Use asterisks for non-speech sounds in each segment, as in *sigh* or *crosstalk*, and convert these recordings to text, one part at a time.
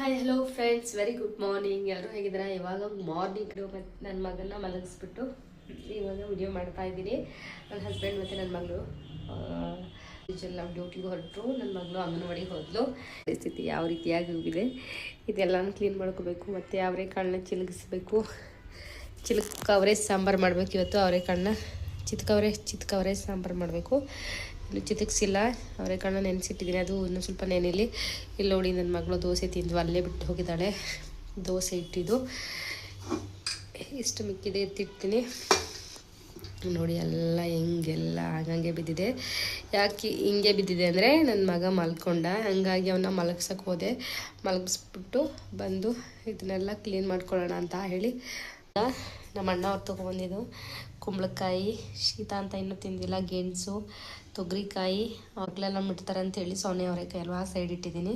Hi hello friends very good morning ಎಲ್ಲರೂ ಹೇಗಿದ್ದೀರಾ? ಇವಾಗ ಮಾರ್ನಿಂಗ್ ಮತ್ತು ನನ್ನ ಮಗನ ಮಲಗಿಸ್ಬಿಟ್ಟು ಇವಾಗ ವಿಡಿಯೋ ಮಾಡ್ತಾ ಇದ್ದೀನಿ. ನನ್ನ ಹಸ್ಬೆಂಡ್ ಮತ್ತು ನನ್ನ ಮಗಳು. ಎಲ್ಲ ಡ್ಯೂಟಿಗೆ ಹೊರಟರು. ನನ್ನ ಮಗಳು ಅಂಗನವಾಡಿಗೆ ಹೋದ್ಲು. ಪರಿಸ್ಥಿತಿ ಯಾವ ರೀತಿಯಾಗಿ ಹೋಗಿದೆ? ಇದೆಲ್ಲನೂ ಕ್ಲೀನ್ ಮಾಡ್ಕೋಬೇಕು. ಮತ್ತು ಅವರೆಕಾಳನ್ನ ಚಿಲಗಿಸ್ಬೇಕು ಚಿಲುಕವರೇ ಸಾಂಬಾರು ಮಾಡಬೇಕು. ಇವತ್ತು ಅವರೆಕಾಳನ್ನ ಚಿತ್ಕವರೇ ಚಿತ್ಕವರೇ ಸಾಂಬಾರು ಮಾಡಬೇಕು. ಇನ್ನು ಚಿತಕ್ಸಿಲ್ಲ ಅವರೆಕಾಳನ್ನ ನೆನೆಸಿಟ್ಟಿದ್ದೀನಿ. ಅದು ಇನ್ನೂ ಸ್ವಲ್ಪ ನೆನೆಲಿ. ಇಲ್ಲಿ ನೋಡಿ, ನನ್ನ ಮಗಳು ದೋಸೆ ತಿಂದು ಅಲ್ಲೇ ಬಿಟ್ಟು ಹೋಗಿದ್ದಾಳೆ. ದೋಸೆ ಇಟ್ಟಿದ್ದು. ಇಷ್ಟು ಮಿಕ್ಕಿದೆ, ಎತ್ತಿಡ್ತೀನಿ. ನೋಡಿ, ಎಲ್ಲ ಹೆಂಗೆಲ್ಲ ಹಂಗಂಗೆ ಬಿದ್ದಿದೆ. ಯಾಕೆ ಹಿಂಗೆ ಬಿದ್ದಿದೆ ಅಂದರೆ, ನನ್ನ ಮಗ ಮಲ್ಕೊಂಡ. ಹಂಗಾಗಿ ಅವನ್ನ ಮಲಗ್ಸಕ್ಕೆ ಹೋದೆ. ಮಲಗಿಸ್ಬಿಟ್ಟು ಬಂದು ಇದನ್ನೆಲ್ಲ ಕ್ಲೀನ್ ಮಾಡ್ಕೊಳ್ಳೋಣ ಅಂತ ಹೇಳಿ ನಮ್ಮ ಅಣ್ಣ ಅವ್ರು ತೊಗೊಬಂದಿದ್ದು ಕುಂಬಳಕಾಯಿ. ಶೀತ ಅಂತ ಇನ್ನೂ ತಿಂದಿಲ್ಲ. ಗೆಣಸು ತೊಗರಿಕಾಯಿ ಅವಾಗಲೆಲ್ಲ ಮುಟ್ತಾರೆ ಅಂತೇಳಿ ಸೋನೆ ಅವರೆಕಾಯಿ ಅಲ್ವಾ ಸೈಡ್ ಇಟ್ಟಿದ್ದೀನಿ.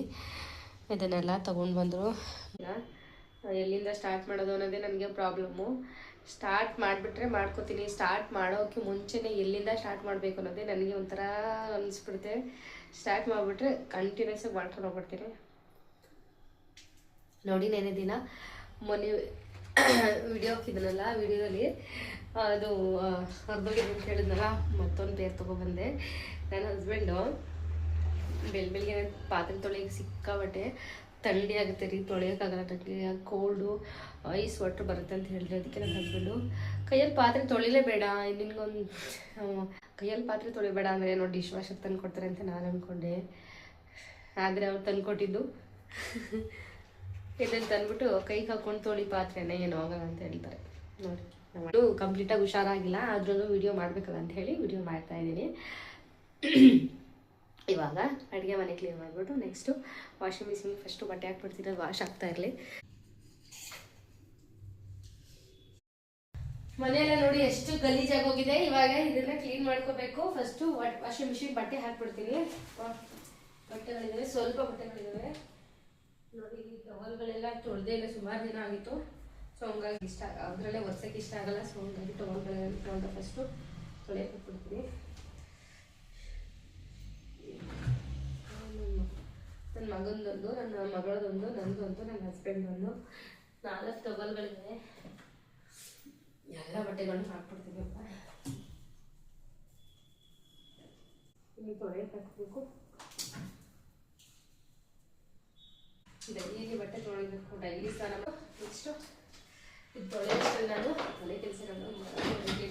ಇದನ್ನೆಲ್ಲ ತೊಗೊಂಡು ಬಂದರು. ಎಲ್ಲಿಂದ ಸ್ಟಾರ್ಟ್ ಮಾಡೋದು ಅನ್ನೋದೇ ನನಗೆ ಪ್ರಾಬ್ಲಮ್ಮು ಸ್ಟಾರ್ಟ್ ಮಾಡಿಬಿಟ್ರೆ ಮಾಡ್ಕೋತೀನಿ. ಸ್ಟಾರ್ಟ್ ಮಾಡೋಕ್ಕೆ ಮುಂಚೆನೇ ಎಲ್ಲಿಂದ ಸ್ಟಾರ್ಟ್ ಮಾಡಬೇಕು ಅನ್ನೋದೇ ನನಗೆ ಒಂಥರ ಅನಿಸ್ಬಿಡುತ್ತೆ. ಸ್ಟಾರ್ಟ್ ಮಾಡಿಬಿಟ್ರೆ ಕಂಟಿನ್ಯೂಸಾಗಿ ಮಾಡ್ಕೊಂಡು ಹೋಗ್ಬಿಡ್ತೀನಿ. ನೋಡಿ ನೆನೆ ದಿನ. ಮೊನ್ನೆ *coughs* ವಿಡಿಯೋ ಹಾಕಿದ್ನಲ್ಲ ವಿಡಿಯೋದಲ್ಲಿ ಅದು ಅಂತ ಹೇಳಿದ್ನಲ್ಲ ಮತ್ತೊಂದು ಪೇರ್ ತೊಗೊಬಂದೆ ನನ್ನ ಹಸ್ಬೆಂಡು ಬೆಳ್, ಬೆಳಿಗ್ಗೆ ಪಾತ್ರೆ ತೊಳೆಯೋಕೆ ಸಿಕ್ಕಾಬಟ್ಟೆ ಥಂಡಿ ಆಗುತ್ತೆ ರೀ, ತೊಳೆಯೋಕ್ಕಾಗಲ್ಲ ನನಗೆ ಕೋಲ್ಡು ಐಸ್ ವಾಟ್ರ್ ಬರುತ್ತೆ ಅಂತ ಹೇಳಿದೆ. ಅದಕ್ಕೆ ನನ್ನ ಹಸ್ಬೆಂಡು ಕೈಯಲ್ಲಿ ಪಾತ್ರೆ ತೊಳಿಲೇಬೇಡ ನಿನಗೊಂದು ಕೈಯಲ್ಲಿ ಪಾತ್ರೆ ತೊಳಿಬೇಡ ಅಂದರೆ ಏನೋ ಡಿಶ್ ವಾಷರ್ ತಂದು ಕೊಡ್ತಾರೆ ಅಂತ ನಾನು ಅಂದ್ಕೊಂಡೆ ಆದರೆ ಅವ್ರು ತಂದು ಕೊಟ್ಟಿದ್ದು ಇದನ್ನು ತಂದ್ಬಿಟ್ಟು ಕೈಗೆ ಹಾಕೊಂಡು ತೊಳಿ ಪಾತ್ರೆನೇ ಏನೋ ಆಗಲ್ಲ ಅಂತ ಹೇಳ್ತಾರೆ. ನೋಡಿ. ಕಂಪ್ಲೀಟಾಗಿ ಹುಷಾರಾಗಿಲ್ಲ ಆದ್ರೂ ವಿಡಿಯೋ ಮಾಡಬೇಕಲ್ಲ ಅಂತ ಹೇಳಿ ವಿಡಿಯೋ ಮಾಡ್ತಾ ಇದ್ದೀನಿ. ಇವಾಗ ಅಡುಗೆ ಮನೆ ಕ್ಲೀನ್ ಮಾಡಿಬಿಟ್ಟು ನೆಕ್ಸ್ಟು ವಾಷಿಂಗ್ ಮಿಷಿನ್ ಫಸ್ಟು ಬಟ್ಟೆ ಹಾಕ್ಬಿಡ್ತೀನಿ ಅದು ವಾಶ್ ಆಗ್ತಾ ಇರಲಿ. ಮನೆಯೆಲ್ಲ ನೋಡಿ ಎಷ್ಟು ಗಲೀಜಾಗಿ ಹೋಗಿದೆ, ಇವಾಗ ಇದನ್ನ ಕ್ಲೀನ್ ಮಾಡ್ಕೋಬೇಕು. ಫಸ್ಟು ವಾಷಿಂಗ್ ಮಿಷಿನ್ ಬಟ್ಟೆ ಹಾಕ್ಬಿಡ್ತೀನಿ. ಬಟ್ಟೆಗಳಿದ್ದಾವೆ ಸ್ವಲ್ಪ ಬಟ್ಟೆಗಳಿದ್ದಾವೆ ನೋಡಿ ಟವಲ್ಗಳೆಲ್ಲ ತೊಳೆದೇ ಇಲ್ಲ ಸುಮಾರು ದಿನ ಆಗಿತ್ತು. ಸೊ ಹಂಗಾಗಿ ಇಷ್ಟ ಅದರಲ್ಲೇ ಒರ್ಸಕ್ಕೆ ಇಷ್ಟ ಆಗಲ್ಲ. ಸೊ ಹಂಗಾಗಿ ಟವಲ್ಗಳೆಲ್ಲ ತೊಗೊಂಡು ಫಸ್ಟು ತೊಳೆಯಕ್ಕೆ ಬಿಡ್ತೀನಿ ನನ್ನ ಮಗನದೊಂದು ನನ್ನ ಮಗಳದೊಂದು, ನಂದೊಂದು, ನನ್ನ ಹಸ್ಬೆಂಡೊಂದು ನಾಲ್ಕು ಟಬಲ್ಗಳಿದೆ ಎಲ್ಲ ಬಟ್ಟೆಗಳನ್ನು ಹಾಕ್ಬಿಡ್ತೀನಿ ಅಪ್ಪ. ಇನ್ನು ತೊಳೆಯಕ್ಕೆ ಹಾಕಬೇಕು ಡೈಲಿ ಬಟ್ಟೆ ತೊಳಿಬೇಕು. ಡೈಲಿ ಸ್ನಾನ ನೆಕ್ಸ್ಟು ನಾನು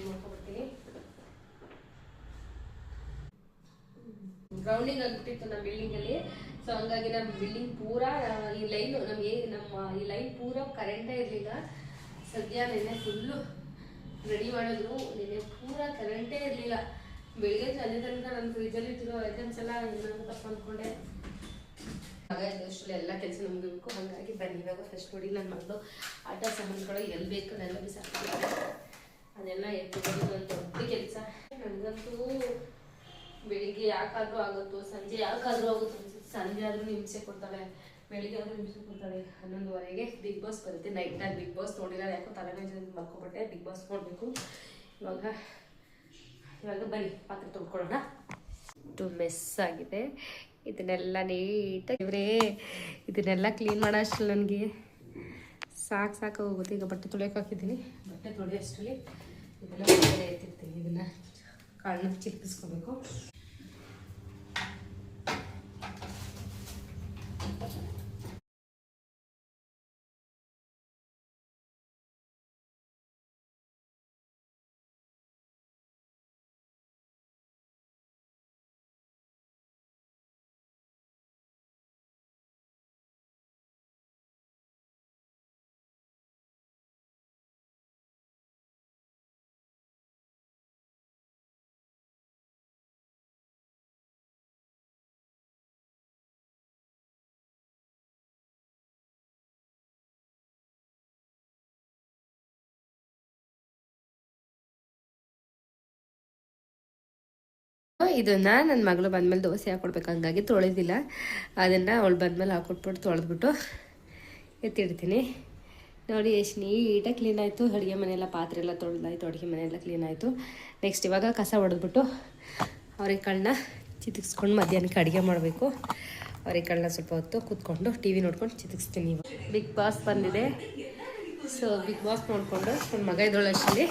ಮಾಡ್ಕೊಬಿಡ್ತೀನಿ ಗ್ರೌಂಡಿಂಗ್ ಆಗಿಬಿಟ್ಟಿತ್ತು ನಮ್ಮ ಬಿಲ್ಡಿಂಗಲ್ಲಿ ಸೊ ಹಂಗಾಗಿ ನಮ್ಮ ಬಿಲ್ಡಿಂಗ್ ಪೂರ ಈ ಲೈನ್ ನಮಗೆ ನಮ್ಮ ಈ ಲೈನ್ ಪೂರ ಕರೆಂಟೇ ಇರಲಿಲ್ಲ. ಸದ್ಯ ನೆನ್ನೆ ಫುಲ್ಲು ರೆಡಿ ಮಾಡಿದ್ರು. ನೆನ್ನೆ ಪೂರ ಕರೆಂಟೇ ಇರಲಿಲ್ಲ. ಬೆಳಿಗ್ಗೆ ಸಂಜೆ ತನಕ ನನ್ನ ಫ್ರಿಜ್ಜಲ್ಲಿ ಇಟ್ಟಿರೋ ಐಟಮ್ಸ್ ಎಲ್ಲ ತಪ್ಪು ಅಂದ್ಕೊಂಡೆ ಅಷ್ಟರಲ್ಲಿ ಎಲ್ಲ ಕೆಲಸ ಮುಗಿಬೇಕು ಹಾಗಾಗಿ ಬನ್ನಿ, ಇವಾಗ ಫಸ್ಟ್ ನೋಡಿ ನನ್ನ ಮಗಳು ಆಟ ಸಾಮಾನುಗಳು ಎಲ್ಲಿ ಬೇಕು ಅದೆಲ್ಲ ಬಿಸಾಕ್ತಾರೆ ಅದೆಲ್ಲ ಎತ್ಕೊಂಡು ಒಂದು ದೊಡ್ಡ ಕೆಲಸ. ನನಗಂತೂ ಬೆಳಿಗ್ಗೆ ಯಾಕಾದ್ರೂ ಆಗುತ್ತೋ, ಸಂಜೆ ಯಾಕಾದ್ರೂ ಆಗುತ್ತೋ ಸಂಜೆ ಆದ್ರೂ ಹಿಂಸೆ ಕೊಡ್ತಾಳೆ ಬೆಳಿಗ್ಗೆ ಆದ್ರೂ ಹಿಂಸೆ ಕೊಡ್ತಾಳೆ ಹನ್ನೊಂದುವರೆಗೆ ಬಿಗ್ ಬಾಸ್ ಬರುತ್ತೆ. ನೈಟ್ ನಾನು ಬಿಗ್ ಬಾಸ್ ನೋಡಿಲ್ಲ, ಯಾಕೋ ತಲೆನೋವು ಮಲ್ಕೊಬಿಟ್ಟೆ ಬಿಗ್ ಬಾಸ್ ನೋಡಬೇಕು. ಇವಾಗ ಇವಾಗ ಬನ್ನಿ, ಪಾತ್ರೆ ತೊಳ್ಕೊಳ್ಳೋಣ. ಇಷ್ಟು ಮೆಸ್ ಆಗಿದೆ. ಇದನ್ನೆಲ್ಲ ನೀಟಾಗಿ ಇವರೇ, ಇದನ್ನೆಲ್ಲ ಕ್ಲೀನ್ ಮಾಡೋ ಅಷ್ಟರಲ್ಲಿ ನನಗೆ. ಸಾಕು ಸಾಕು ಹೋಗುತ್ತೆ. ಈಗ ಬಟ್ಟೆ ತೊಳೆಯೋಕೆ ಹಾಕಿದ್ದೀನಿ. ಬಟ್ಟೆ ತೊಳೆಯೋಷ್ಟರಲ್ಲಿ ಇದೆಲ್ಲ ಎತ್ತಿರ್ತೀನಿ. ಇದನ್ನು ಕಾಳನ್ನ ಚಿಕ್ಕಿಸ್ಕೋಬೇಕು ಇದನ್ನ ನನ್ನ ಮಗಳು ಬಂದಮೇಲೆ ದೋಸೆ ಹಾಕ್ಕೊಡ್ಬೇಕು ಹಂಗಾಗಿ ತೊಳೆದಿಲ್ಲ. ಅದನ್ನು ಅವಳು ಬಂದಮೇಲೆ ಹಾಕ್ಕೊಟ್ಬಿಟ್ಟು ತೊಳೆದ್ಬಿಟ್ಟು ಎತ್ತಿಡ್ತೀನಿ. ನೋಡಿ ಎಷ್ಟು ನೀಟಾಗಿ ಕ್ಲೀನ್ ಆಯಿತು. ಅಡುಗೆ ಮನೆಯೆಲ್ಲ ಪಾತ್ರೆ ಎಲ್ಲ ತೊಳೆದಾಯಿತು, ಅಡುಗೆ ಮನೆಯೆಲ್ಲ ಕ್ಲೀನ್ ಆಯಿತು. ನೆಕ್ಸ್ಟ್ ಇವಾಗ ಕಸ ಹೊಡೆದ್ಬಿಟ್ಟು ಅವ್ರಿಗೆ ಕಳ್ಳನ್ನ ಚಿತಿಕ್ಸ್ಕೊಂಡು ಮಧ್ಯಾಹ್ನಕ್ಕೆ ಅಡುಗೆ ಮಾಡಬೇಕು. ಅವ್ರಿಗೆ ಕಳ್ಳನ್ನ ಸ್ವಲ್ಪ ಹೊತ್ತು ಕೂತ್ಕೊಂಡು ಟಿ ವಿ ನೋಡ್ಕೊಂಡು ಚಿತಿಕ್ಸ್ತೀನಿ ಬಿಗ್ ಬಾಸ್ ಬಂದಿದೆ. ಸೊ ಬಿಗ್ ಬಾಸ್ ನೋಡಿಕೊಂಡು ನನ್ನ ಮಗ ಅಷ್ಟಲ್ಲಿ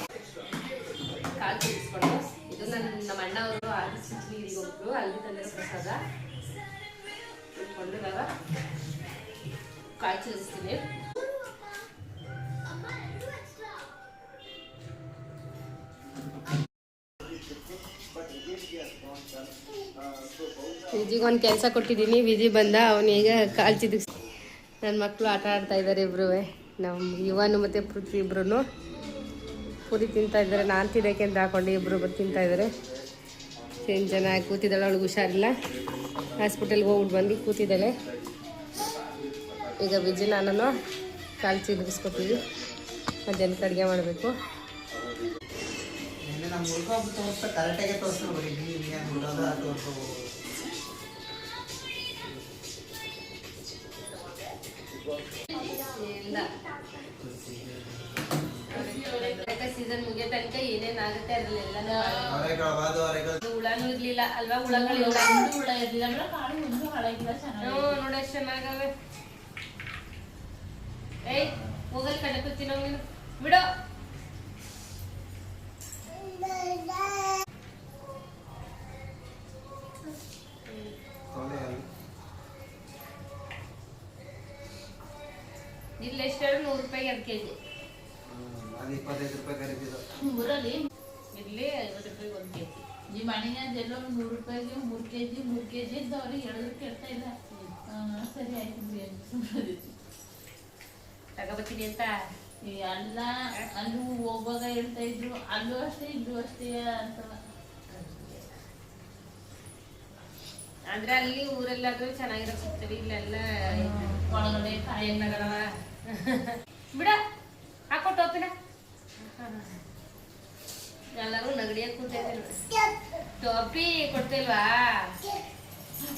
ಕಾಲು ಚಿತಿಸ್ಕೊಂಡು ಇದು ನನ್ನ ನಮ್ಮ ಅಣ್ಣ ಅವರು ಆಗಿ ಚಿಂಚಲಿಗೆ ಹೋಗ್ರು ಅಲ್ಲಿ ತಂದಿರೋ ಪ್ರಸಾದ ಕೂತ್ಕೊಂಡು ಇವಾಗ ವಿಜಿಗೆ ಒಂದು ಕೆಲಸ ಕೊಟ್ಟಿದ್ದೀನಿ. ವಿಜಿ ಬಂದ ಅವನೀಗ ಕಾಲು ಚಿದಿಕ್ಸ್ ನನ್ನ ಮಕ್ಕಳು ಆಟ ಆಡ್ತಾ ಇದ್ದಾರೆ ಇಬ್ರು ನಮ್ಮ ಯುವನು ಮತ್ತು ಪೃಥ್ವಿ ಇಬ್ರು ಪೂರಿ ತಿಂತಾ ಇದ್ದಾರೆ. ನಾನು ತಿನ್ನೋಕೆ ಅಂತ ಹಾಕೊಂಡು ಇಬ್ಬರು ಬಂದು ತಿಂತಾ ಇದ್ದಾರೆ. ಏನು ಚೆನ್ನಾಗಿ ಕೂತಿದ್ದಾಳೆ ಅವಳಿಗೆ ಹುಷಾರಿಲ್ಲ. ಹಾಸ್ಪಿಟಲ್ಗೆ ಹೋಗ್ಬಿಟ್ಟು ಬಂದು ಕೂತಿದ್ದಾಳೆ. ಈಗ ಬಿಜಿ ನಾನು ಕಾಲು ಚಿದಿಗಿಸ್ಕೊತೀವಿ ಮಧ್ಯಾಹ್ನಕ್ಕೆ ಅಡುಗೆ ಮಾಡಬೇಕು. ನಿನ್ನೆ ಸೀಸನ್ ಮುಗಿಯೋ ತನಕ ಏನೇನಾಗುತ್ತೆ ಅದ್ರಲ್ಲೆಲ್ಲ ಅವರೆಗಳು ಬಾದು ಅವರೆಗಳು ಹುಳನೂ ಇರ್ಲಿಲ್ಲ ಅಲ್ವಾ? ಹುಳಗಳು ಹುಳ ಇರ್ಲಿಲ್ಲ ಕಾಳು ಒಂದು ಹಾಳಾಗಿಲ್ಲ ಚೆನ್ನಾಗಿ ನೋಡ ಚೆನ್ನಾಗವೆ. ಏಯ್ ಹೋಗಲ್ ಕಡೆ ಕೂತಿನೋ ನೀನು. ಬಿಡೋ. ಇಲ್ಲ ಎಷ್ಟು ನೂರು ರೂಪಾಯಿ ಎರಡು ಕೆ ಜಿ ಅದು ಇಪ್ಪತ್ತೈದು ರೂಪಾಯಿ ಖರೀದಿದ್ದು ಊರಲ್ಲಿ ಇಲ್ಲಿ ಐವತ್ತು ರೂಪಾಯಿ ಒಂದು ಕೆ ಜಿ ಎಲ್ಲೋ ನೂರು ರೂಪಾಯಿಗೆ ಮೂರು ಕೆ ಜಿ ಮೂರು ಕೆ ಜಿ ಹೇಳಿದ್ರು ಕೇಳ್ತಾ ಇಲ್ಲ. ಸರಿ ಆಯ್ತು. ತಗೋಬತ್ತೀನಿ ಅಂತ ಅಲ್ಲ ಅಲ್ಲೂ ಹೋಗುವಾಗ ಹೇಳ್ತಾ ಇದ್ರು ಅಲ್ಲೂ ಅಷ್ಟೇ ಇಲ್ಲೂ ಅಷ್ಟೇ ಅಂತ. ಅಂದ್ರೆ ಅಲ್ಲಿ ಊರಲ್ಲಾದ್ರೂ ಚೆನ್ನಾಗಿರೋ ಸಿಗ್ತದೆ ಇಲ್ಲೆಲ್ಲ ಒಳಗಡೆ ಕಾಯಿ. ಬಿಡ. ಎಲ್ಲರೂ ನಗಡಿಯ ಕೂತಿದ್ದಾರೆ. ಟೋಪಿ ಕೊಡ್ತಿಲ್ವಾ?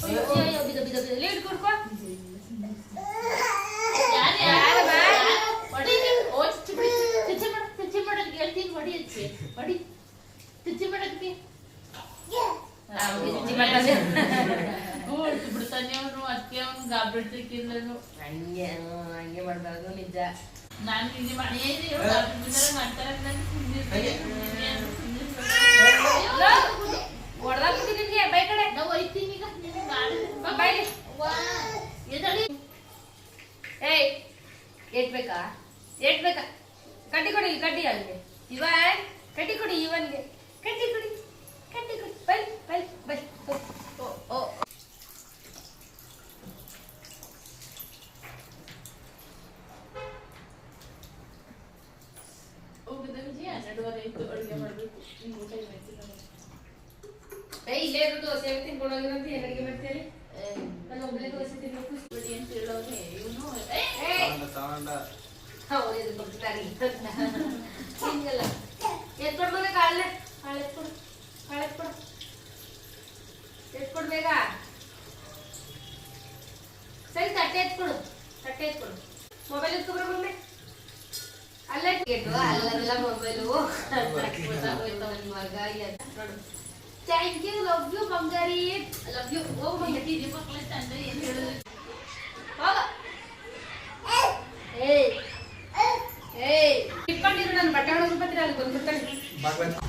ಅಯ್ಯೋ, ಬಿದ ಬಿದ ಬಿದ ಲೀಡ್ ಕೊಡ್ಕೋ. ಯಾರು ಯಾರಮ್ಮ? ಹೊಡಿ. ಓ ಚಿಚ್ಚಿ ಬಿಡಿ ಚಿಚ್ಚಿ ಮಾಡ ಚಿಚ್ಚಿ ಮಾಡೋದಕ್ಕೆ ಹೇಳ್ತೀನಿ ಹೊಡಿ ಹಚ್ಚಿ ಹೊಡಿ. ಚಿಚ್ಚಿ ಮಾಡೋದಕ್ಕೆ ಚಿಚ್ಚಿ. ಮಾಡ್ತಾನೆ. ಹೊಡ್ತು ಬಿಡ್ತಾನೆ ಅವನು. ಅದಕ್ಕೆ ಅವನು ಗಾಬ್ರಿಡ್ತಿಕ್ಕಿಲ್ಲನು ಹಂಗೆ ಹಂಗೆ ಮಾಡ್ಬಾರ್ದು ನಿಜ. ನಾನು ಇಲ್ಲಿ ಮನೆಯಲ್ಲಿ ಮಾಡ್ತಾರೆ ನಾನು ಹೊಡೆದಾಕ್ಬಿಟ್ಟು ನಿನ್ಗೆ ಬೈ ಕಡೆ ನಾವು ಒಯ್ತೀನಿ ಈಗ ನಿನ್ನ ಗಾಡಿ ಬೈಲಿ ವಾ ಎದಳಿ ಏಯ್ ಏಟ್ ಬೇಕಾ ಏಟ್ ಬೇಕಾ ಕಡ್ಡಿ ಕೊಡಿ ಇಲ್ಲಿ ಕಡ್ಡಿ ಹಂಗೆ ಇವನ್ ಕಡ್ಡಿ ಕೊಡಿ ಇವನ್ಗೆ ಕಡ್ಡಿ ಕೊಡಿ ಕಡ್ಡಿ ಕೊಡಿ ಬೈ ಬೈ ಬೈ ಓ ಓ ಹೋಗಿದ್ದ ವಿಜಯ ಹನ್ನೆರಡುವರೆ ಆಯ್ತು ಅಡುಗೆ ಮಾಡಬೇಕು ನಿಮ್ಗೆ ಊಟ ಇವತ್ತು ಏಯ್ ಇಲ್ಲೇ ಇರೋ ದೋಸೆ ತಿನ್ಕೊಂಡು ಹೋಗಿರಂತ ಏನ್ ಅಡಿಗೆ ಮಾಡ್ತೀರಿ ನಾನು ಒಬ್ಬಳೇ ದೋಸೆ ತಿನ್ಬೇಕು ಬಿಡಿ ಅಂತ ಹೇಳೋನೆ ಇವನು ಏಯ್ ತಗೊಂಡ ತಗೊಂಡ ಹೌದು ಇದು ಬರ್ತಾರೆ ಹಿಂಗಲ್ಲ ಎತ್ಕೊಡ್ ಮಗ ಕಾಳೆ ಕಾಳೆ ಎತ್ಕೊಡು ಕಾಳೆ ಎತ್ಕೊಡು ಎತ್ಕೊಡು ಬೇಗ ಸರಿ ತಟ್ಟೆ ಎತ್ಕೊಡು ತಟ್ಟೆ ಎತ್ಕೊಡು ಮೊಬೈಲ್ ಎತ್ಕೊಬ್ರ ಮಮ್ಮಿ ಅಲ್ಲೇ ಟಿಕೆಟು ಅಲ್ಲಲ್ಲ ಮೊಬೈಲು ಮಗ ನೋಡು ಥ್ಯಾಂಕ್ ಯು ಲವ್ ಯು ಬಂಗಾರಿ ಲವ್ ಯು ಹೋಗು ಬಂಗಾರಿ ಹಿರಿಯ ಮಕ್ಕಳ ತಂದೆ ಏನು ಹೇಳಿದ್ರು ಹೋಗ ಏಯ್ ಏಯ್ ಇಟ್ಕೊಂಡಿರು ನಾನು ಬಟ್ಟೆ ಹೊಡೋದು ಬರ್ತೀರ ಅಲ್ಲಿ ಬಂದ್ಬಿಡ್ತಾನೆ ಬಾಗ್ಬೇಕು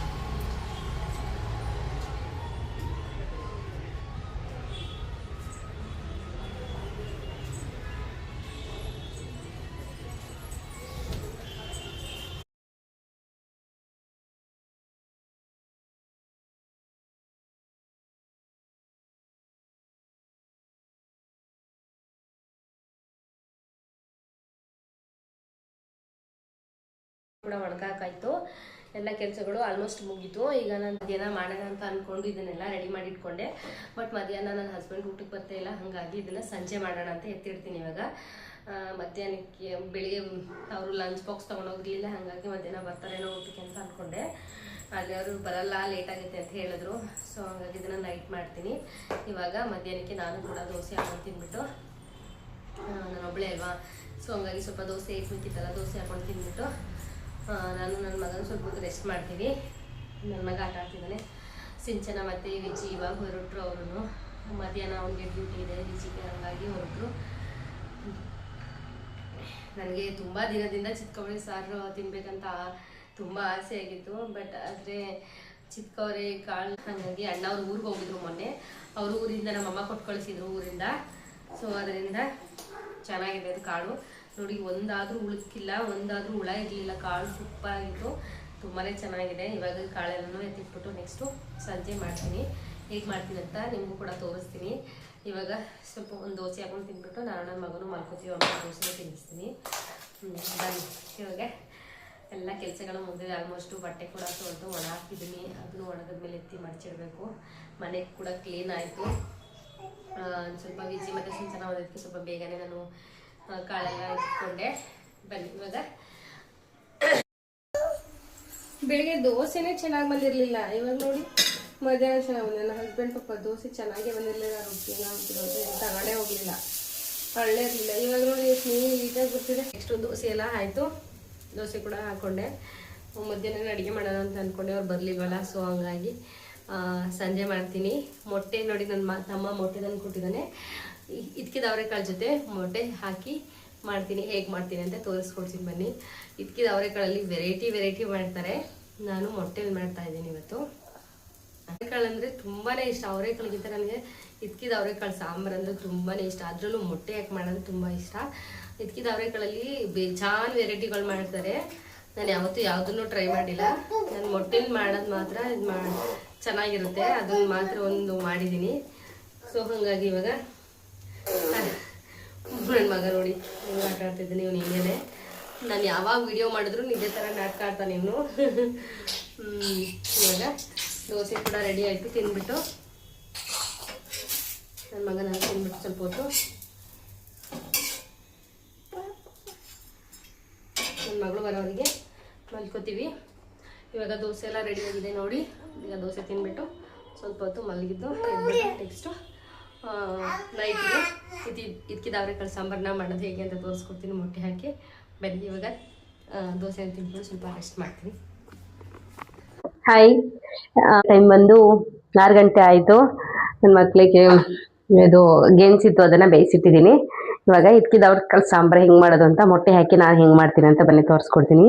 ಕೂಡ ಒಣಗಾಕಾಯ್ತು. ಎಲ್ಲ ಕೆಲಸಗಳು ಆಲ್ಮೋಸ್ಟ್ ಮುಗೀತು. ಈಗ ನಾನು ಮಧ್ಯಾಹ್ನ ಮಾಡೋಣ ಅಂತ ಅಂದ್ಕೊಂಡು ಇದನ್ನೆಲ್ಲ ರೆಡಿ ಮಾಡಿ ಇಟ್ಕೊಂಡೆ. ಬಟ್ ಮಧ್ಯಾಹ್ನ ನನ್ನ ಹಸ್ಬೆಂಡ್ ಊಟಕ್ಕೆ ಬರ್ತಾ ಇಲ್ಲ. ಹಾಗಾಗಿ ಇದನ್ನು ಸಂಜೆ ಮಾಡೋಣ ಅಂತ ಎತ್ತಿಡ್ತೀನಿ ಇವಾಗ. ಮಧ್ಯಾಹ್ನಕ್ಕೆ ಬೆಳಿಗ್ಗೆ ಅವರು ಲಂಚ್ ಬಾಕ್ಸ್ ತೊಗೊಂಡೋಗಿರ್ಲಿಲ್ಲ ಹಾಗಾಗಿ ಮಧ್ಯಾಹ್ನ ಬರ್ತಾರೇನೋ ಊಟಕ್ಕೆ ಅಂತ ಅಂದ್ಕೊಂಡೆ ಅಲ್ಲಿ ಅವರು ಬರಲ್ಲ ಲೇಟ್ ಆಗುತ್ತೆ ಅಂತ ಹೇಳಿದ್ರು. ಸೊ ಹಾಗಾಗಿ ಇದನ್ನು ನೈಟ್ ಮಾಡ್ತೀನಿ. ಇವಾಗ ಮಧ್ಯಾಹ್ನಕ್ಕೆ ನಾನು ಕೂಡ ದೋಸೆ ಹಾಕೊಂಡು ತಿಂದ್ಬಿಟ್ಟು ನಾನು ಒಬ್ಬಳೇ ಅಲ್ವಾ? ಸೊ ಹಂಗಾಗಿ ಸ್ವಲ್ಪ ದೋಸೆ ಇಟ್ಬಿಟ್ಟಿತ್ತಲ್ಲ ದೋಸೆ ಹಾಕೊಂಡು ತಿಂದ್ಬಿಟ್ಟು ನಾನು ನನ್ನ ಮಗನ ಸ್ವಲ್ಪ ಹೊತ್ತು ರೆಸ್ಟ್ ಮಾಡ್ತೀವಿ. ನನ್ನ ಮಗ ಆಟ ಆಡ್ತಿದ್ದಾನೆ. ಸಿಂಚನ ಮತ್ತು ವಿಜಿ ಇವಾಗ ಹೊರಟ್ರು ಅವರು ಮಧ್ಯಾಹ್ನ ಅವನಿಗೆ ಡ್ಯೂಟಿ ಇದೆ, ವಿಜಿಗೆ ಹಂಗಾಗಿ ಹೊರಟರು. ನನಗೆ ತುಂಬ ದಿನದಿಂದ ಚಿಕ್ಕವಳಿ ಸಾರು ತಿನ್ನಬೇಕಂತ ತುಂಬ ಆಸೆ ಆಗಿತ್ತು. ಬಟ್ ಆದರೆ ಚಿಕ್ಕವರೇ ಕಾಳು ಹಾಗಾಗಿ ಅಣ್ಣ ಅವ್ರ ಊರಿಗೆ ಹೋಗಿದ್ರು ಮೊನ್ನೆ. ಅವ್ರ ಊರಿಂದ ನಮ್ಮಮ್ಮ ಕೊಟ್ಟು ಕಳಿಸಿದ್ರು ಊರಿಂದ. ಸೊ ಅದರಿಂದ ಚೆನ್ನಾಗಿದೆ ಅದು ಕಾಳು. ನೋಡಿ, ಒಂದಾದರೂ ಉಳಿಸ್ಕಿಲ್ಲ, ಒಂದಾದರೂ ಹುಳ ಇರಲಿಲ್ಲ, ಕಾಳು ಸೂಪಾಗಿತ್ತು ತುಂಬಾ ಚೆನ್ನಾಗಿದೆ. ಇವಾಗ ಕಾಳೆಲ್ಲನೂ ಎತ್ತಿಟ್ಬಿಟ್ಟು ನೆಕ್ಸ್ಟು ಸಂಜೆ ಮಾಡ್ತೀನಿ. ಹೇಗೆ ಮಾಡ್ತೀನಿ ಅಂತ ನಿಮಗೂ ಕೂಡ ತೋರಿಸ್ತೀನಿ. ಇವಾಗ ಸ್ವಲ್ಪ ಒಂದು ದೋಸೆ ಹಾಕೊಂಡು ತಿಂದ್ಬಿಟ್ಟು ನಾನು ನನ್ನ ಮಗನೂ ಮಾಡ್ಕೋತೀವಿ ಅಮ್ಮ ದೋಸೆ ತಿನ್ನಿಸ್ತೀನಿ. ಬನ್ನಿ. ಇವಾಗ ಎಲ್ಲ ಕೆಲಸಗಳು ಮುಗಿದಿದೆ. ಆಲ್ಮೋಸ್ಟು ಬಟ್ಟೆ ಕೂಡ ತೊಳೆದು ಒಣ ಹಾಕಿದ್ದೀನಿ. ಅದನ್ನು ಮೇಲೆ ಎತ್ತಿ ಮಡಚಿಡಬೇಕು. ಮನೆ ಕೂಡ ಕ್ಲೀನ್ ಆಯಿತು. ಸ್ವಲ್ಪ ವಿಜಿ ಮತ್ತು ಸಿಂಚನ ಓದೋದಕ್ಕೆ ಸ್ವಲ್ಪ ಬೇಗನೆ ನಾನು ಕಾಳೆಲ್ಲ ಇಟ್ಕೊಂಡೆ. ಬನ್ನಿ ಇವಾಗ. ಬೆಳಿಗ್ಗೆ ದೋಸೆನೇ ಚೆನ್ನಾಗಿ ಬಂದಿರಲಿಲ್ಲ. ಇವಾಗ ನೋಡಿ, ಮಧ್ಯಾಹ್ನ ಚೆನ್ನಾಗಿ ಬಂದಿದೆ. ನನ್ನ ಹಸ್ಬೆಂಡ್ ಪಾಪ ದೋಸೆ ಚೆನ್ನಾಗೇ ಬಂದಿರಲಿಲ್ಲ ರೊಟ್ಟಿನ ಹಾಕ್ತಿರೋದು ತಗೊಂಡೇ ಹೋಗಲಿಲ್ಲ. ಒಳ್ಳೆ ಇರಲಿಲ್ಲ. ಇವಾಗ ನೋಡಿ, ಎಷ್ಟು ನೀಟಾಗಿ ಬರ್ತಿದೆ ನೆಕ್ಸ್ಟ್ ದೋಸೆ ಎಲ್ಲ ಆಯಿತು. ದೋಸೆ ಕೂಡ ಹಾಕ್ಕೊಂಡೆ ಮಧ್ಯಾಹ್ನ ಅಡುಗೆ ಮಾಡೋಣ ಅಂತ ಅಂದ್ಕೊಂಡೆ ಅವ್ರು ಬರಲಿಲ್ವಲ್ಲ ಸೊ ಹಂಗಾಗಿ ಸಂಜೆ ಮಾಡ್ತೀನಿ. ಮೊಟ್ಟೆ ನೋಡಿ ನನ್ನ ತಮ್ಮ ಮೊಟ್ಟೆ ತಂದು ಕೊಟ್ಟಿದ್ದಾನೆ. ಇದಕ್ಕಿದ ಅವರೆಕಾಳು ಜೊತೆ ಮೊಟ್ಟೆ ಹಾಕಿ ಮಾಡ್ತೀನಿ, ಹೇಗೆ ಮಾಡ್ತೀನಿ ಅಂತ ತೋರಿಸ್ಕೊಡ್ತೀನಿ ಬನ್ನಿ. ಇದಕ್ಕಿದ ಅವರೆಕಾಳಲ್ಲಿ ವೆರೈಟಿ ವೆರೈಟಿ ಮಾಡ್ತಾರೆ. ನಾನು ಮೊಟ್ಟೆಲಿ ಮಾಡ್ತಾ ಇದ್ದೀನಿ ಇವತ್ತು. ಅವರೆಕಾಳು ಅಂದರೆ ತುಂಬಾ ಇಷ್ಟ. ಅವರೆಕಾಳಿಗಿಂತ ನನಗೆ ಇದಕ್ಕಿದ ಅವರೆಕಾಳು ಸಾಂಬಾರು ಅಂದರೆ ತುಂಬಾ ಇಷ್ಟ. ಅದರಲ್ಲೂ ಮೊಟ್ಟೆ ಹಾಕಿ ಮಾಡೋದು ತುಂಬ ಇಷ್ಟ. ಇದಕ್ಕಿದ ಅವರೆಕಾಳಲ್ಲಿ ಬೇಜಾನ್ ವೆರೈಟಿಗಳು ಮಾಡ್ತಾರೆ. ನಾನು ಯಾವತ್ತೂ ಯಾವುದನ್ನು ಟ್ರೈ ಮಾಡಿಲ್ಲ. ನಾನು ಮೊಟ್ಟೆಲಿ ಮಾಡೋದು ಮಾತ್ರ ಇದು ಮಾಡಿ, ಚೆನ್ನಾಗಿರುತ್ತೆ. ಅದನ್ನು ಮಾತ್ರ ಒಂದು ಮಾಡಿದ್ದೀನಿ. ಸೊ, ಹಾಗಾಗಿ ಇವಾಗ ನನ್ನ ಮಗ ನೋಡಿ ಹೆಂಗ್ ಆಟ ಆಡ್ತಿದ್ದೀನಿ ಇವನು ಹಿಂಗೇನೆ ನಾನು ಯಾವಾಗ ವಿಡಿಯೋ ಮಾಡಿದ್ರು ಇದೇ ಥರ ನಾಟಕ ಆಡ್ತಾನೆ ಇವನು. ಇವಾಗ ದೋಸೆ ಕೂಡ ರೆಡಿ ಆಯಿತು, ತಿನ್ಬಿಟ್ಟು. ನನ್ನ ನಾನು ತಿಂದ್ಬಿಟ್ಟು ಸ್ವಲ್ಪ ಹೊತ್ತು. ನನ್ನ ಮಗಳು ಬರೋರಿಗೆ ಮಲ್ಕೋತೀವಿ. ಇವಾಗ ದೋಸೆ ಎಲ್ಲ ರೆಡಿ ಆಗಿದೆ ನೋಡಿ. ಈಗ ದೋಸೆ ತಿನ್ಬಿಟ್ಟು ಸ್ವಲ್ಪ ಹೊತ್ತು ಮಲಗಿದ್ದು ನೆಕ್ಸ್ಟು ನೈಟಿಗೆ ಇದು ಇದಕ್ಕಿದ ಅವರೆಕಾಳು ಸಾಂಬಾರನ್ನ ಮಾಡೋದು ಹೇಗೆ ಅಂತ ತೋರಿಸ್ಕೊಡ್ತೀನಿ, ಮೊಟ್ಟೆ ಹಾಕಿ. ಬನ್ನಿ ಇವಾಗ ದೋಸೆ ತಿಂದ್ಬಿಟ್ಟು ಸ್ವಲ್ಪ ರೆಸ್ಟ್ ಮಾಡ್ತೀನಿ. ಹಾಯ್ ಟೈಮ್ ಬಂದು ಆರು ಗಂಟೆ ಆಯಿತು. ನನ್ನ ಮಕ್ಕಳಿಗೆ ಇದು ಗೆಣಸಿತ್ತು ಅದನ್ನು ಬೇಯಿಸಿಟ್ಟಿದ್ದೀನಿ. ಇವಾಗ ಇದಕ್ಕಿದ ಅವ್ರ ಕಲ್ ಸಾಂಬಾರು ಹೆಂಗೆ ಮಾಡೋದು ಅಂತ ಮೊಟ್ಟೆ ಹಾಕಿ ನಾನು ಹೆಂಗೆ ಮಾಡ್ತೀನಿ ಅಂತ ಬನ್ನಿ ತೋರಿಸ್ಕೊಡ್ತೀನಿ.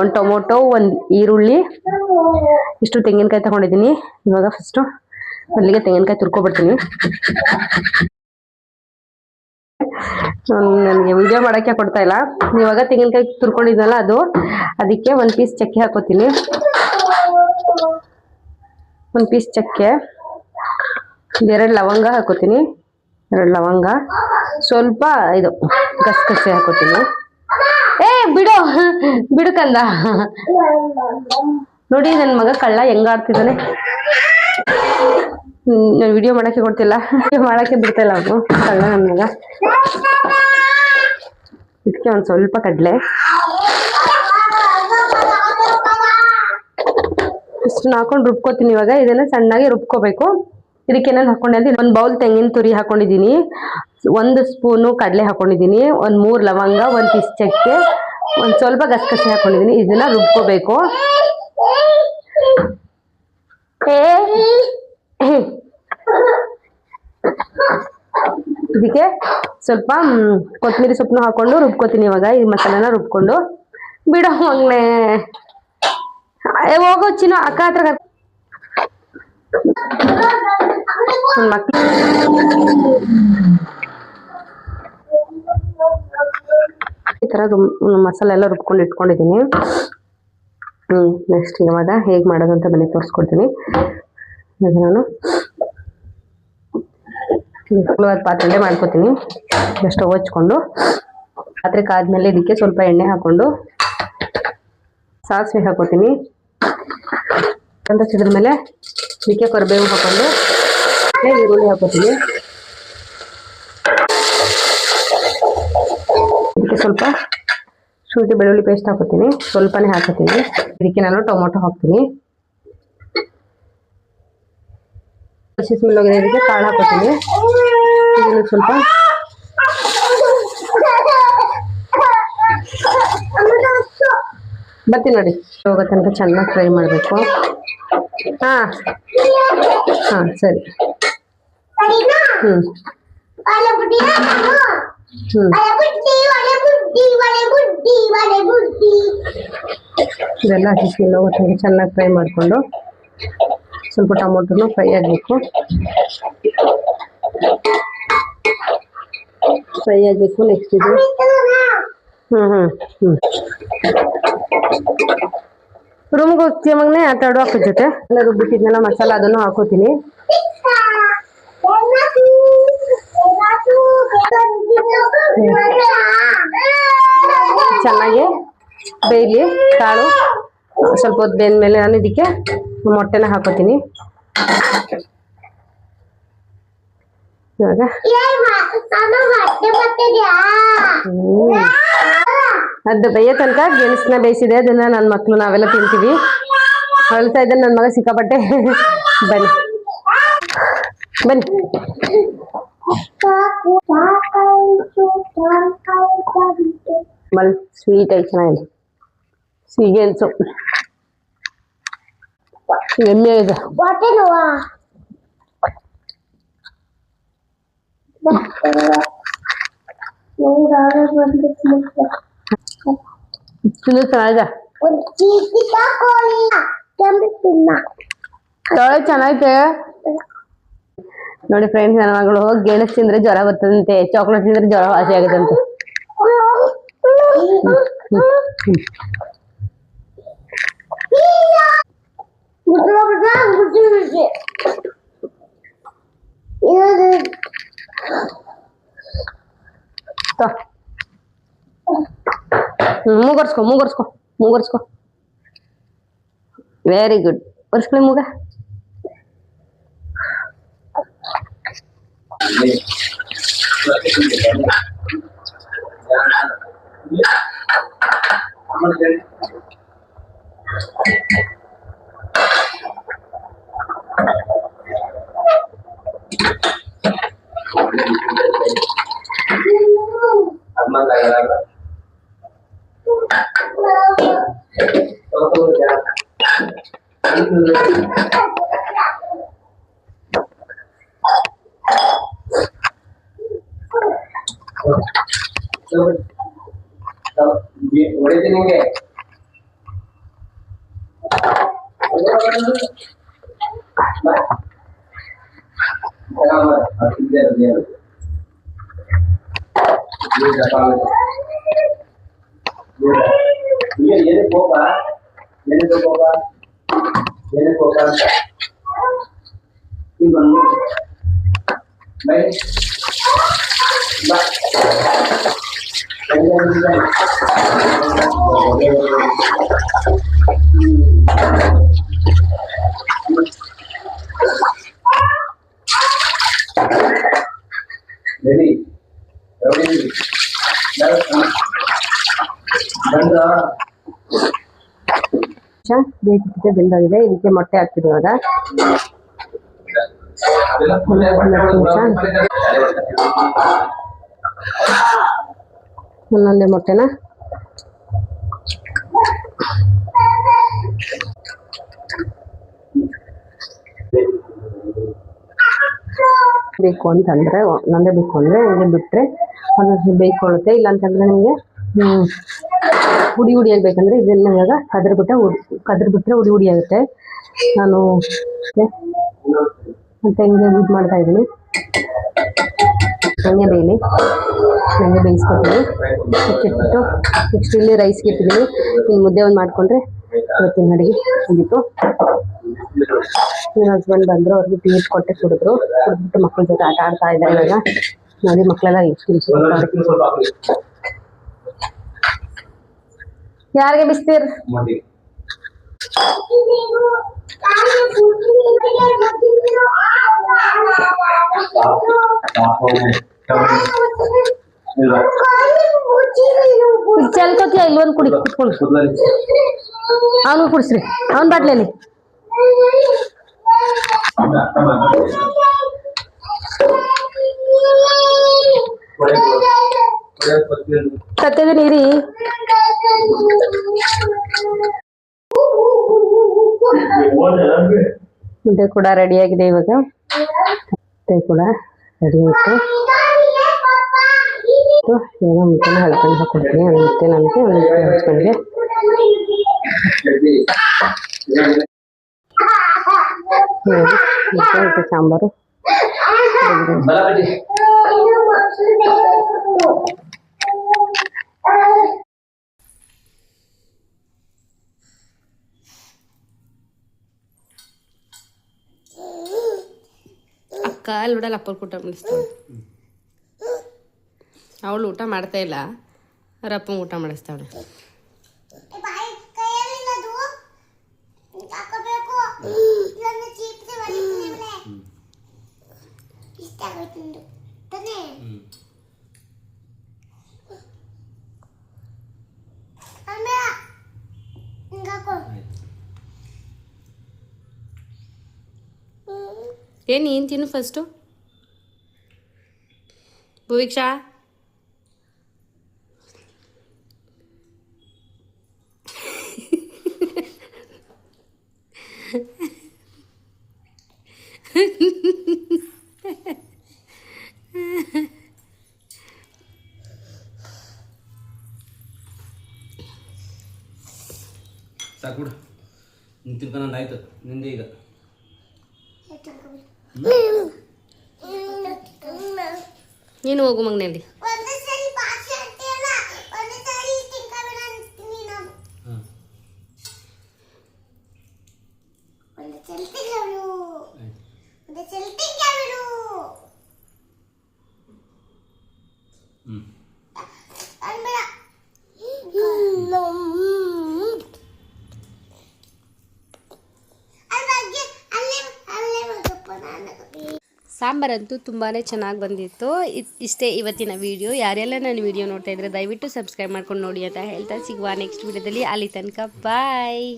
ಒಂದು ಟೊಮೊಟೊ, ಒಂದು ಈರುಳ್ಳಿ, ಇಷ್ಟು ತೆಂಗಿನಕಾಯಿ ತೊಗೊಂಡಿದ್ದೀನಿ. ಇವಾಗ ಫಸ್ಟು ಅಲ್ಲಿಗೆ ತೆಂಗಿನಕಾಯಿ ತುರ್ಕೊಬಿಡ್ತೀನಿ. ನನಗೆ ವಿಡಿಯೋ ಮಾಡೋಕ್ಕೆ ಕೊಡ್ತಾ ಇಲ್ಲ. ಇವಾಗ ತೆಂಗಿನಕಾಯಿ ತುರ್ಕೊಂಡಿದ್ನಲ್ಲ ಅದು, ಅದಕ್ಕೆ ಒಂದು ಪೀಸ್ ಚಕ್ಕೆ ಹಾಕೋತೀನಿ. ಒಂದು ಪೀಸ್ ಚಕ್ಕೆ ಎರಡು ಲವಂಗ ಹಾಕೋತೀನಿ. ಎರಡು ಲವಂಗ, ಸ್ವಲ್ಪ ಇದು, ಗಸಗಸೆ ಹಾಕೋತೀನಿ. ಏ, ಬಿಡು ಬಿಡು ಕಂದ. ನೋಡಿ ನನ್ನ ಮಗ ಕಳ್ಳ ಹೆಂಗ ಆಡ್ತಿದ್ದಾನೆ ನಾನು ವಿಡಿಯೋ ಮಾಡಕ್ಕೆ ಕೊಡ್ತಿಲ್ಲ. *laughs* ಮಾಡಕ್ಕೆ ಬಿಡ್ತಾ ಅವನು ಕಳ್ಳ ನನ್ನ ಮಗ. ಇದಕ್ಕೆ ಒಂದು ಸ್ವಲ್ಪ ಕಡಲೆ. ಇಷ್ಟನ್ನ ಹಾಕೊಂಡು ರುಬ್ಕೋತೀನಿ ಇವಾಗ. ಇದನ್ನ ಸಣ್ಣಗೆ ರುಬ್ಕೋಬೇಕು. ಇದಕ್ಕೆ ಏನೇನು ಹಾಕೊಂಡೆ ಒಂದು ಬೌಲ್ ತೆಂಗಿನ ತುರಿ ಹಾಕೊಂಡಿದ್ದೀನಿ. ಒಂದು ಸ್ಪೂನು ಕಡಲೆ ಹಾಕೊಂಡಿದ್ದೀನಿ. ಒಂದು ಮೂರು ಲವಂಗ ಒಂದು ಪೀಸ್ ಚಕ್ಕೆ ಒಂದು ಸ್ವಲ್ಪ ಗಸಗಸೆ ಹಾಕೊಂಡಿದ್ದೀನಿ. ಇದನ್ನ ರುಬ್ಕೋಬೇಕು. ಇದಕ್ಕೆ ಸ್ವಲ್ಪ ಕೊತ್ತಂಬರಿ ಸೊಪ್ಪನ್ನು ಹಾಕೊಂಡು ರುಬ್ಕೋತೀನಿ ಇವಾಗ. ಈ ಮಸಾಲೆನ ರುಬ್ಕೊಂಡು. ಬಿಡೋ ಏ, ಹೋಗೋ ಚಿನ್ನ, ಅಕ್ಕ ಹತ್ರ ಈ ಥರ ಮಸಾಲೆ ಎಲ್ಲ ರುಬ್ಕೊಂಡು ಇಟ್ಕೊಂಡಿದ್ದೀನಿ. ಹ್ಞೂ ನೆಕ್ಸ್ಟ್ ಇವಾಗ ಹೇಗೆ ಮಾಡೋದು ಅಂತ ಬನ್ನಿ ತೋರಿಸ್ಕೊಡ್ತೀನಿ. ನಾನು. ಸುಲಭವಾದ ಪಾತ್ರೆಲ್ಲೇ ಮಾಡ್ಕೋತೀನಿ. ಸ್ಟವ್ ಹಚ್ಕೊಂಡು ಪಾತ್ರೆ ಕಾದ್ಮೇಲೆ ಇದಕ್ಕೆ ಸ್ವಲ್ಪ ಎಣ್ಣೆ ಹಾಕ್ಕೊಂಡು, ಸಾಸಿವೆ ಹಾಕೋತೀನಿ ಅಂತ ಸಿದ್ರ ಮೇಲೆ ಇದಕ್ಕೆ ಕರಿಬೇವು ಹಾಕೊಂಡು ಈರುಳ್ಳಿ ಹಾಕೋತೀನಿ ಇದಕ್ಕೆ ಸ್ವಲ್ಪ ಶುಂಠಿ ಬೆಳ್ಳುಳ್ಳಿ ಪೇಸ್ಟ್ ಹಾಕೋತೀನಿ ಸ್ವಲ್ಪನೇ ಹಾಕೋತೀನಿ ಇದಕ್ಕೆ ನಾನು ಟೊಮೊಟೊ ಹಾಕ್ತೀನಿ. ಹಸಿ ಸ್ಮೆಲ್ ಹೋಗಿರೋದಕ್ಕೆ ಕಾಳು ಹಾಕೋತೀನಿ ಇದನ್ನು ಸ್ವಲ್ಪ ಬರ್ತೀನಿ ನೋಡಿ. ಹೋಗೋ ತನಕ ಚೆನ್ನಾಗಿ ಫ್ರೈ ಮಾಡಬೇಕು. ಹಾಂ. ಹಾಂ, ಸರಿ. ಹ್ಞೂ ಹ್ಞೂ ಬುಡ್ಡಿ ನಾನು ಹ್ಮ್. ಒಲೆ ಬುಡ್ಡಿ ಒಲೆ ಬುಡ್ಡಿ ಒಲೆ ಬುಡ್ಡಿ ಒಲೆ ಬುಡ್ಡಿ ಇದೆಲ್ಲ ಹಾಕಿ ಒಟ್ಟಿಗೆ ಚೆನ್ನಾಗಿ ಫ್ರೈ ಮಾಡಿಕೊಂಡು. ಸ್ವಲ್ಪ ಟೊಮೊಟೊನು ಫ್ರೈ ಆಗಬೇಕು. ಫ್ರೈ ಆಗಬೇಕು ನೆಕ್ಸ್ಟ್ ಇದು. ಹ್ಞೂ ಹ್ಞೂ ಹ್ಞೂ ರೂಮ್ಗೆ ಹೋಗ್ತೀಯ ಮಗನೇ? ಆಟ ಆಡೋ ಅಕ್ಕ ಜೊತೆ? ಎಲ್ಲ ರುಬ್ಬಿಟ್ಟಿದ್ನೆಲ್ಲ, ಮಸಾಲ ಅದನ್ನು ಹಾಕೋತೀನಿ. ಚೆನ್ನಾಗಿ ಬೇಯಲಿ, ಕಾಳು. ಸ್ವಲ್ಪ ಹೊತ್ತು ಮೇಲೆ ನಾನು ಇದಕ್ಕೆ ಮೊಟ್ಟೆನ ಹಾಕೋತೀನಿ. ಅದು ಬೇಯೋ ತನಕ ಗೆಣಸನ್ನ ಬೇಯಿಸಿದೆ. ಅದನ್ನ ನನ್ನ ಮಕ್ಳು ನಾವೆಲ್ಲ ತಿಂತೀವಿ. ಅಳ್ತಾ ಇದ್ದ ನನ್ನ ಮಗ ಸಿಕ್ಕಾಪಟ್ಟೆ. ಬನ್ನಿ. ಬನ್ನಿ. ಮಲ್ ಸ್ವೀಟ್ ಐತೆ ಚೆನ್ನಾಗಿದೆ. ಎಮ್ಮೆ ಇದೆ ಹೊಟ್ಟೆ ನೋವಾ ತಿನ್ನು. ಚೆನ್ನಾಗಿದೆ ತೊಳೆ ಚೆನ್ನಾಗೈತೆ. ನೋಡಿ ಫ್ರೆಂಡ್ಸ್ ನನ್ನ ಮಗಳು ಗೆಣಸು ತಿಂದ್ರೆ ಜ್ವರ ಬರ್ತದಂತೆ. ಚಾಕ್ಲೇಟ್ ತಿಂದ್ರೆ ಜ್ವರ ವಾಸಿ ಆಗುತ್ತಂತೆ ಮುದ್ದೆ ಮುದ್ದೆ ಮುದ್ದೆ ಮುದ್ದೆ ಇದು ತೊ. ಹ್ಮ್, ಮೂಗರ್ಸ್ಕೊ ಮೂಗರ್ಸ್ಕೊ ಮೂಗರ್ಸ್ಕೊ ವೆರಿ ಗುಡ್ ಒರ್ಸ್ಕೊಳ್ಳಿ ಮೂಗ Aman lagi-lagi. Tunggu ya. Tunggu. ಏನು ಕೋಪ ಏನು ಕೋಪ ಏನು ಕೋಪ ನೀನ್ ಬಂದು ಬೈ ಬಾ ರೆಡಿ ರೆಡಿ ಬಂದ ಬೇಕಿದ್ರೆ ಬೆಂದಾಗಿದೆ. ಇದಕ್ಕೆ ಮೊಟ್ಟೆ ಹಾಕ್ತೀನಿ ಇವಾಗ. ಒಂದೊಂದೇ ಮೊಟ್ಟೆನ? ಬೇಕು ಅಂತಂದ್ರೆ ಒಂದೊಂದೇ ಬೇಕು ಅಂದ್ರೆ ಹಂಗೆ ಬಿಟ್ಟರೆ ಒಂದೊಂದು ಬೇಯ್ಕೊಳ್ಳುತ್ತೆ ಇಲ್ಲ ಅಂತಂದ್ರೆ ನಿಮಗೆ ಹುಡಿ ಹುಡಿ ಆಗ್ಬೇಕಂದ್ರೆ ಇದನ್ನ ಇವಾಗ ಕದ್ರ ಬಿಟ್ಟ ಕದ್ರ ಬಿಟ್ರೆ ಹುಡಿ ಹುಡಿ ಆಗುತ್ತೆ. ನಾನು ಮತ್ತೆ ಹಿಂಗೆ ಇದು ಮಾಡ್ತಾ ಇದ್ದೀನಿ. ಹಂಗೆ ಬೇಯಲಿ. ಹಂಗೆ ಬೇಯಿಸ್ಕೊತೀನಿ. ಮುಚ್ಚಿಟ್ಬಿಟ್ಟು ನೆಕ್ಸ್ಟ್ ಇಲ್ಲಿ ರೈಸ್ ಇಟ್ಟಿದ್ದೀನಿ. ಇನ್ನು ಮುದ್ದೆ ಒಂದು ಮಾಡಿಕೊಂಡ್ರೆ ಇವತ್ತಿನ ಅಡುಗೆ ಮುಗೀತು. ನನ್ನ ಹಸ್ಬೆಂಡ್ ಬಂದರು, ಅವ್ರಿಗೆ ಟೀ ಕೊಟ್ಟೆ ಕುಡಿದ್ರು. ಕುಡಿದ್ಬಿಟ್ಟು ಮಕ್ಕಳ ಜೊತೆ ಆಟ ಆಡ್ತಾ ಇದ್ದಾರೆ ಇವಾಗ. ನೋಡಿ ಮಕ್ಕಳೆಲ್ಲ ಎಷ್ಟು ಯಾರಿಗೆ ಬಿಸ್ತೀರ್? ಚಲ್ಕೋತಿಯ ಇಲ್ವೊಂದು ಕುಡಿ ಕುತ್ಕೊಂಡು ಅವನು ಕುಡಿಸ್ರಿ ಅವನ ಬಾಟ್ಲಲ್ಲಿ. ಕತ್ತಿದ ನೀರಿ ಮುದ್ದೆ ಕೂಡ ರೆಡಿ ಆಗಿದೆ ಇವಾಗ ಮುದ್ದೆ ಕೂಡ ರೆಡಿ ಆಯಿತು ಇವಾಗ ಮುದ್ದೆನ ಹಲ್ಕೊಂಡು ಹಾಕೊಡ್ತೀನಿ ಒಂದು ಮುದ್ದೆ ನನಗೆ ಒಂದು ಮುದ್ದೆ ಹಸ್ಬೆಂಡ್ಗೆ ನೋಡಿ ಮುದ್ದೆ ಮತ್ತು ಸಾಂಬಾರು ಅಲ್ಲಿ ಬಿಡಲ್ಲ ಅಪ್ಪಲ್ ಊಟ ಮಾಡಿಸ್ತಾಳೆ ಅವಳು ಊಟ ಮಾಡ್ತಾ ಇಲ್ಲ ಅವ್ರ ಊಟ ಮಾಡಿಸ್ತಾಳೆ ಇಷ್ಟ ಆಗುತ್ತೆ ನಿಂದು. ತಾನೇ ಆಮೇಲೆ ಹಿಂಗ್ ಹಾಕೋ ಏನು ಏನು ತಿನ್ನು ಫಸ್ಟು ಭುವಿಕ್ಷಾ ಸಾಕು ಬಿಡು ನೀನು ತಿನ್ಕೊಂಡು ಆಯ್ತು ನಿಂದೆ ಈಗ ನೀನು ಹೋಗು ಮಗನಲ್ಲಿ ಒಂದು ಸರಿ ಭಾಷೆ ಅಂತೀಯಲ್ಲ ಒಂದು ಸರಿ ತಿನ್ಕೋಬೇಡ ಅಂತೀನಿ ನಾನು ಹಾಂ ಒಂದು ಸರಿ ತಿನ್ನೋರು ಆಯ್ತು ಒಂದು ಸರಿ ತಿನ್ನೋರು ಹ್ಞೂ ಅನ್ಬೇಡ ಅಲ್ಲಾಗೆ ಅಲ್ಲೇ ಅಲ್ಲೇ ಮಗಪ್ಪ ನಾನು ಸಾಂಬಾರಂತೂ ತುಂಬಾ ಚೆನ್ನಾಗಿ ಬಂದಿತ್ತು. ಇಷ್ಟೇ ಇವತ್ತಿನ ವೀಡಿಯೋ. ಯಾರೆಲ್ಲ ನನ್ನ ವೀಡಿಯೋ ನೋಡ್ತಾ ಇದ್ರೆ ದಯವಿಟ್ಟು ಸಬ್ಸ್ಕ್ರೈಬ್ ಮಾಡ್ಕೊಂಡು ನೋಡಿ ಅಂತ ಹೇಳ್ತಾ. ಸಿಗುವ ನೆಕ್ಸ್ಟ್ ವೀಡಿಯೋದಲ್ಲಿ ಅಲ್ಲಿ ತನಕ. ಬಾಯ್